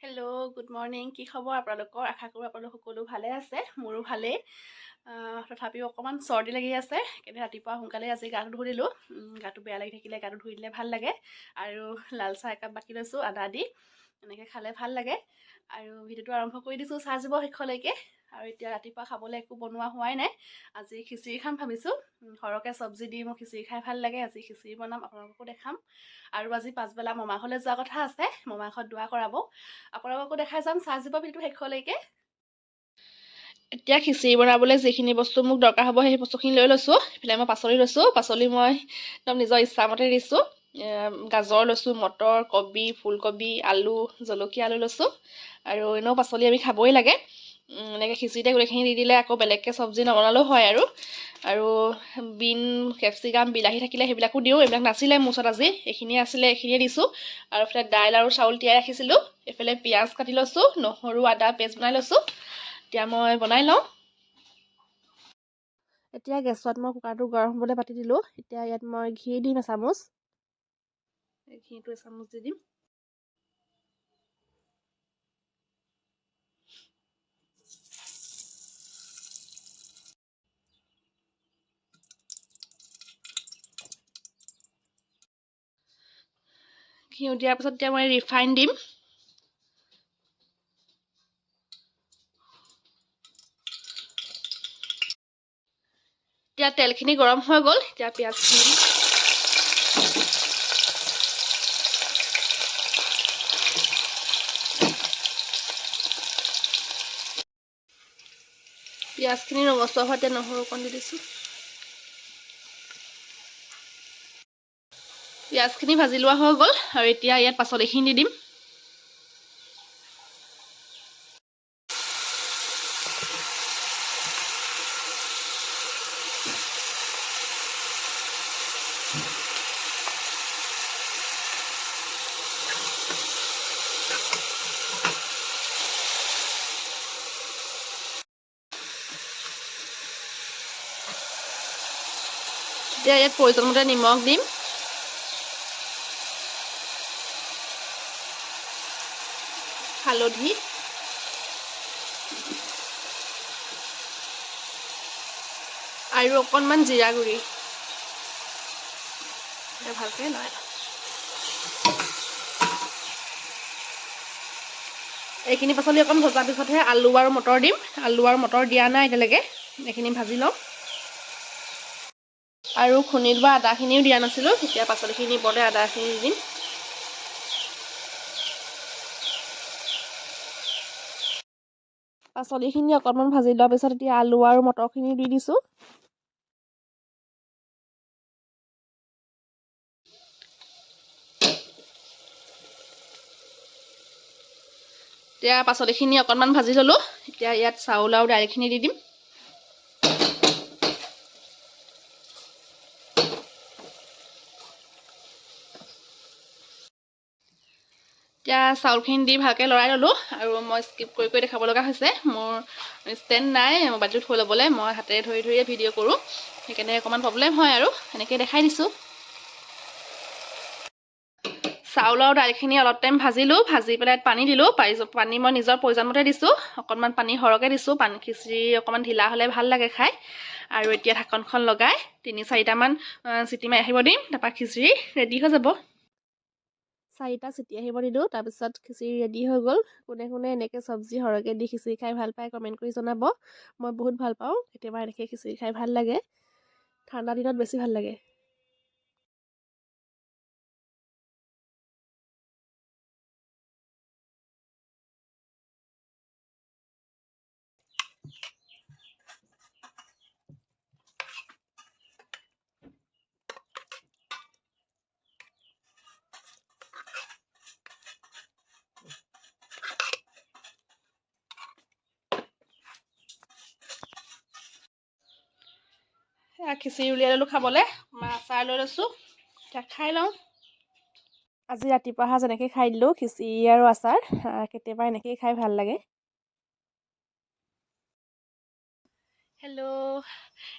Hello good morning কি খবৰ আপোনালোকৰ? আশা কৰোঁ আপোনালোক সকলো ভালে আছে মোৰো ভালেই। তথাপিও অকণমান চৰ্দি লাগি আছে কিন্তু ৰাতিপুৱা সোনকালে আজি গাটো ধুই দিলোঁ। গাটো বেয়া লাগি থাকিলে গাটো ধুই দিলে ভাল লাগে। আৰু লাল চাহ একাপ বাকি লৈছোঁ আদা দি এনেকৈ খালে ভাল লাগে। আৰু ভিডিঅ'টো আৰম্ভ কৰি দিছোঁ চাহ যাব শেষলৈকে আৰু এতিয়া ৰাতিপুৱা খাবলৈ একো বনোৱা হোৱাই নাই। আজি খিচিৰি খাম ভাবিছোঁ। সৰহকৈ চব্জি দি মোৰ খিচিৰি খাই ভাল লাগে। আজি খিচিৰি বনাম আপোনালোককো দেখাম। আৰু আজি পাছবেলা মমা ঘৰলৈ যোৱা কথা আছে মমা ঘৰত দোৱা কৰাব। আপোনালোককো দেখাই যাম চাহ জীৱ ভিডিঅ'টো শেষলৈকে এতিয়া খিচিৰি বনাবলৈ যিখিনি বস্তু মোক দৰকাৰ হ'ব সেই বস্তুখিনি লৈ লৈছোঁ। এইফালে মই পাচলি লৈছোঁ। পাচলি মই একদম নিজৰ ইচ্ছামতে দিছোঁ। গাজৰ লৈছোঁ মটৰ কবি ফুলকবি আলু জলকীয়া আলু লৈছোঁ। আৰু এনেও পাচলি আমি খাবই লাগে। এনেকৈ খিচিৰিতে গোটেইখিনি দি দিলে আকৌ বেলেগকৈ চব্জি নবনালেও হয় আৰু। আৰু বিন কেপচিকাম বিলাহী থাকিলে সেইবিলাকো দিওঁ। এইবিলাক নাছিলে মোৰ ওচৰত আজি। এইখিনিয়ে আছিলে এইখিনিয়ে দিছোঁ। আৰু এইফালে দাইল আৰু চাউল তিয়াই ৰাখিছিলোঁ। এইফালে পিঁয়াজ কাটি লৈছোঁ নহৰু আদা পেষ্ট বনাই লৈছোঁ। এতিয়া মই বনাই লওঁ। এতিয়া গেছত মই কুকাৰটো গৰম হ'বলৈ পাতি দিলোঁ। এতিয়া ইয়াত মই ঘি দিম এচামুচ। ঘিটো এচামুচ দি দিম। ঘিউ দিয়াৰ পিছত এতিয়া মই ৰিফাইন দিম। এতিয়া তেলখিনি গৰম হৈ গ'ল, এতিয়া পিঁয়াজখিনি পিঁয়াজখিনি ৰঙচুৱা হোৱাতে নহৰু অকণ দি দিছোঁ। পিঁয়াজখিনি ভাজি লোৱা হৈ গ'ল আৰু এতিয়া ইয়াত পাচলিখিনি দিম। এতিয়া ইয়াত প্ৰয়োজন মতে নিমখ দিম। হালধি আৰু অকণমান জিৰা গুড়ি। ভালকৈ লওঁ এইখিনি পাচলি অকণ ভজাৰ পিছতহে আলু আৰু মটৰ দিম। আলু আৰু মটৰ দিয়া নাই এতিয়ালৈকে। এইখিনি ভাজি লওঁ। আৰু খুন্দি লোৱা আদাখিনিও দিয়া নাছিলোঁ। এতিয়া পাচলিখিনি ওপৰতে আদাখিনি দিম। পাচলিখিনি অকণমান ভাজি লোৱাৰ পিছত এতিয়া আলু আৰু মটৰখিনি দি দিছোঁ। এতিয়া পাচলিখিনি অকণমান ভাজি ল'লোঁ। এতিয়া ইয়াত চাউল আৰু দাইলখিনি দি দিম এতিয়া চাউলখিনি দি ভালকৈ লৰাই ল'লোঁ আৰু মই স্কিপ কৰি কৰি দেখাব লগা হৈছে। মোৰ ষ্টেণ্ড নাই মোবাইলটো থৈ ল'বলৈ মই হাতেৰে ধৰি ধৰিয়ে ভিডিঅ' কৰোঁ। সেইকাৰণে অকণমান প্ৰব্লেম হয় আৰু এনেকৈ দেখাই দিছোঁ। চাউল আৰু দাইলখিনি অলপ টাইম ভাজিলোঁ ভাজি পেলাই পানী দিলোঁ পানী মই নিজৰ প্ৰয়োজন মতে দিছোঁ অকণমান পানী সৰহকৈ দিছোঁ পানী খিচিৰি অকণমান ঢিলা হ'লে ভাল লাগে খাই। আৰু এতিয়া ঢাকনখন লগাই তিনি চাৰিটামান চিটি মাৰি আহিব দিম তাৰপৰা খিচিৰি ৰেডি হৈ যাব। চাৰিটা চিটি আহিব দিলোঁ তাৰপিছত খিচিৰি ৰেডি হৈ গ'ল। কোনে কোনে এনেকৈ চব্জি সৰহকৈ দি খিচিৰি খাই ভাল পায় কমেণ্ট কৰি জনাব। মই বহুত ভাল পাওঁ কেতিয়াবা এনেকৈ খিচিৰি খাই ভাল লাগে। ঠাণ্ডা দিনত বেছি ভাল লাগে। খিচিৰি উলিয়াই ল'লোঁ খাবলৈ। মই আচাৰ লৈ লৈছোঁ এতিয়া খাই লওঁ। আজি ৰাতিপুৱা সাজ এনেকৈ খাই দিলোঁ খিচিৰি আৰু আচাৰ কেতিয়াবা এনেকৈয়ে খাই ভাল লাগে। হেল্ল'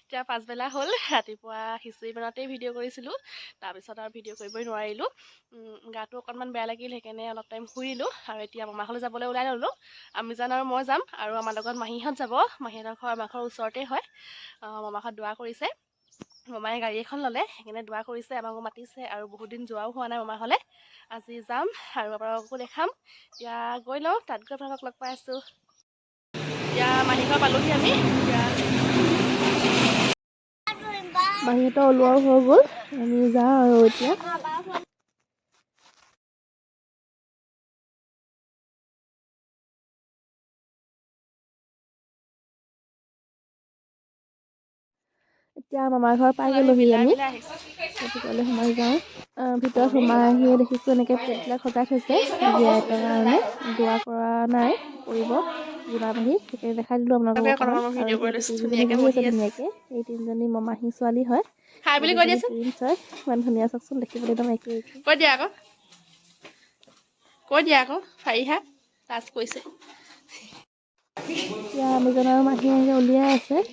এতিয়া পাছবেলা হ'ল ৰাতিপুৱা খিচিৰি বনাওঁতেই ভিডিঅ' কৰিছিলোঁ তাৰপিছত আৰু ভিডিঅ' কৰিবই নোৱাৰিলোঁ গাটো অকণমান বেয়া লাগিল সেইকাৰণে অলপ টাইম শুই আৰু এতিয়া মামাঘৰলৈ যাবলৈ ওলাই ল'লোঁ আমি জান আৰু মই যাম আৰু আমাৰ লগত মাহীহঁত যাব মাহীহঁতৰ ঘৰ আমাৰ ঘৰৰ ওচৰতে হয় মামাহঁত দোৱা কৰিছে মামায়ে গাড়ী এখন ল'লে সেইকাৰণে দোৱা কৰিছে আমাকো মাতিছে আৰু বহুত দিন যোৱাও হোৱা নাই মামাঘৰলৈ আজি যাম আৰু আপোনালোককো দেখাম এতিয়া গৈ লওঁ তাত গৈ আপোনালোকক লগ পাই আছোঁ। এতিয়া মাহীঘৰ পালোহি আমি এতিয়া মাহীহঁতৰ ওলোৱাও হৈ গ'ল। আমি যাওঁ আৰু এতিয়া। এতিয়া মামাৰ ঘৰ পাই গ'লোহি আমি। গতিকে সোমাই যাওঁ। ভিতৰত সোমাই আহিয়ে দেখিছোঁ এনেকৈ প্লেটবিলাক সজাই থৈছে। জীয়াই কাৰণে। দোৱা কৰা নাই কৰিব। জোনাবাহি সেইকাৰণে দেখাই দিলোঁ আপোনালোকক অকণমান। আৰু এতিয়া তিনিজনী বহি আছে। ধুনীয়াকৈ এই তিনিজনী মমাহী ছোৱালী হয়। হাই বুলি কৈ দিয়াচোন। প্ৰিন্স হয়। ইমান ধুনীয়া চাওকচোন দেখিবলৈ একদম একে একে। কৈ দিয়া আকৌ। কৈ দিয়া আকৌ ফাৰিহা লাজ কৰিছে। এতিয়া আমিজন আৰু মাহী আহি উলিয়াই আছে।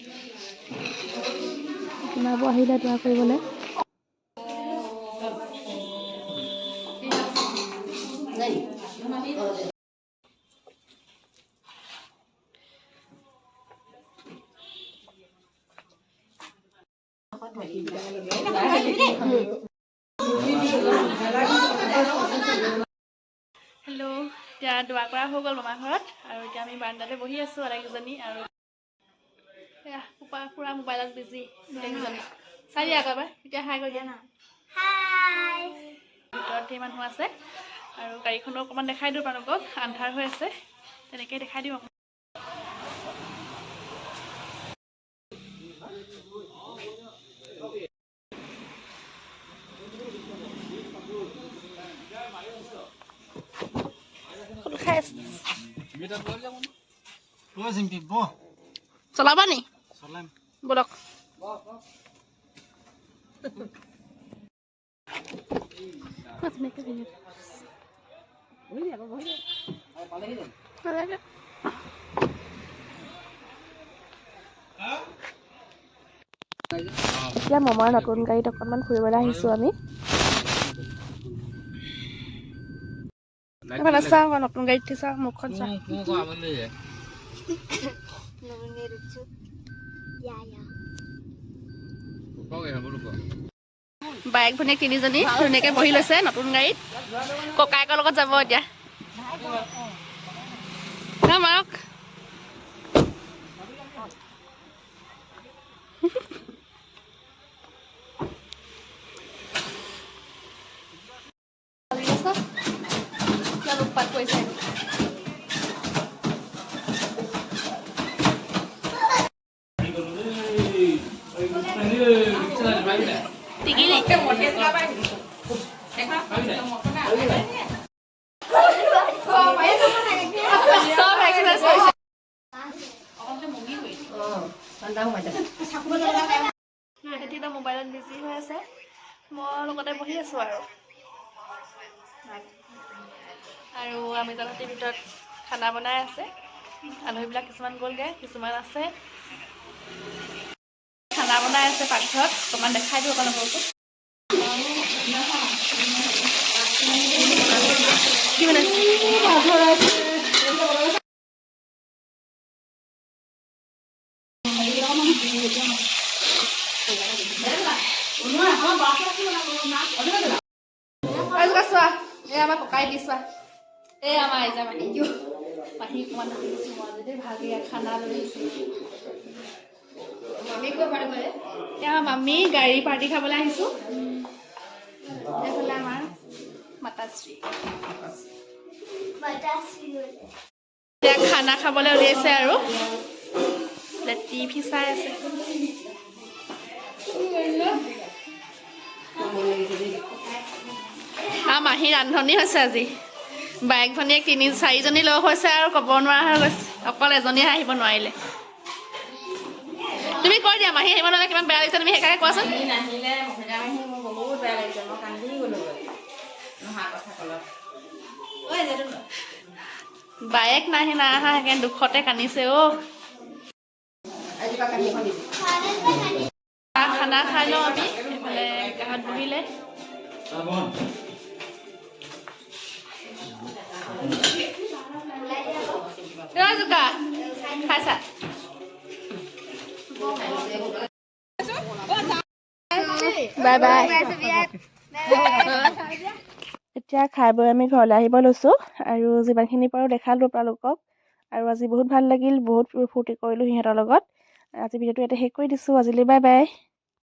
সোমাব আহিলে দোৱা কৰিবলৈ। হেল্ল' এতিয়া দোৱা কৰা হৈ গ'ল মামাৰ ঘৰত আৰু এতিয়া আমি বাৰাণ্ডাতে বহি আছোঁ আটাইকেইজনী আৰু এয়া পুৰা পুৰা মোবাইলত বিজি গোটেইকেইজনী চাই দিয়া আকৌ এতিয়া হাই কৰি দিয়া। না ভিতৰত ধেৰ মানুহ আছে আৰু গাড়ীখনো অকণমান দেখাই দিওঁ আপোনালোকক আন্ধাৰ হৈ আছে তেনেকেই দেখাই দিওঁ চলাবা নি বলক। এতিয়া মমাৰ নতুন গাড়ীত অকণমান ফুৰিবলৈ আহিছোঁ আমি। Bên đây vậy. Có cái hầm lúc bike ভনীয়েক তিনিজনী ধুনীয়াকৈ বহি লৈছে নতুন গাড়ীত ককায়েকৰ লগত যাব এতিয়া না মাৰক মোবাইলত বিজি হৈ আছে মই লগতে বহি আছোঁ আৰু আৰু আমি জনতিৰ ভিতৰত খানা বনাই আছে। আলহীবিলাক কিছুমান গ'লগৈ, কিছুমান আছে। খানা বনাই আছে পাকঘৰত অকণমান দেখাই দিওঁ আপোনালোককো কি বনাইছে? এইজোপা চোৱা এই আমাৰ ককাই দি চোৱা। এই আমাৰ আইজা মাহী মাহী অকণমান দেখি দিছোঁ মই যদি ভালকৈ খানা লৈ আহিছোঁ। এতিয়া মামী গাড়ী পাৰ্টি খাবলৈ আহিছোঁ। এইফালে আমাৰ মাতাশ্ৰী। এতিয়া খানা খাবলৈ উলিয়াইছে আৰু। টিভি চাই আছে। আৰু মাহী ৰান্ধনি হৈছে আজি। বাইক ভনীয়েক তিনি চাৰিজনী লগ হৈছে আৰু ক'ব নোৱাৰা হৈ গৈছে। অকল এজনীহে আহিব নোৱাৰিলে। তুমি কৈ দিয়া মাহী আহিব নহ'লে কিমান বেয়া লাগিছে তুমি সেইকাৰণে কোৱাচোন। সি নাহিলে মহিলা মাহী মোৰ বহুত বেয়া লাগিছে মই কান্দি গ'লোগৈ নহা কথা ক'লত। ঐ যাদু বায়েক নাহি নাই অহা সেইকাৰণে দুখতে কান্দিছে অ' খানা খাই লওঁ আমি এইফালে গাঁৱত বহিলে। খাইছা? Bye bye. এতিয়া খাই বৈ আমি ঘৰলৈ আহিব লৈছোঁ আৰু যিমানখিনি পাৰোঁ দেখালোঁ আপোনালোকক। আৰু আজি বহুত ভাল লাগিল বহুত ফূৰ্তি কৰিলোঁ সিহঁতৰ লগত। আজি ভিডিঅ'টো ইয়াতে শেষ কৰি দিছোঁ আজিলৈ বাই বাই।